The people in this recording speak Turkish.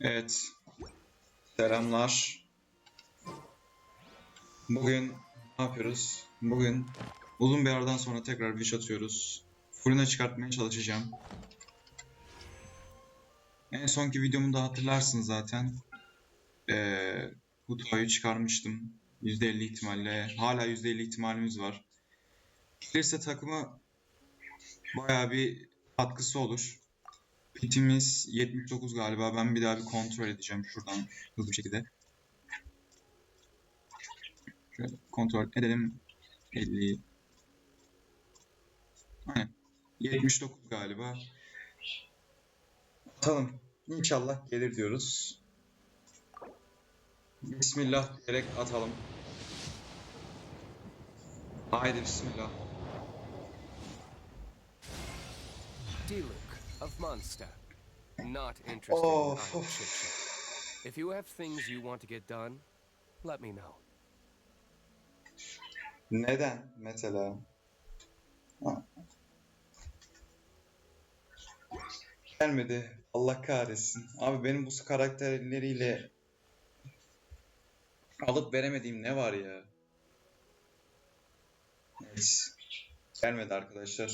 Evet. Selamlar. Bugün ne yapıyoruz? Bugün uzun bir aradan sonra tekrar iş atıyoruz. Fırına çıkartmaya çalışacağım. En sonki videomu da hatırlarsın zaten. Ee, Huto'yu çıkarmıştım. %50 ihtimalle. Hala %50 ihtimalimiz var. Gelirse takımı bayağı bir katkısı olur. Pitimiz 79 galiba. Ben bir daha bir kontrol edeceğim şuradan hızlı bir şekilde. Şöyle kontrol edelim. 50. Aynen. 79 galiba. Atalım. İnşallah gelir diyoruz. Bismillah diyerek atalım. Haydi bismillah. Diluc of Munster. Not interested Oh, in. If you have things you want to get done, let me know. Neden mesela? Ha. Gelmedi. Allah kahretsin. Abi benim bu karakterleriyle alıp veremediğim ne var ya? Neyse. Gelmedi arkadaşlar.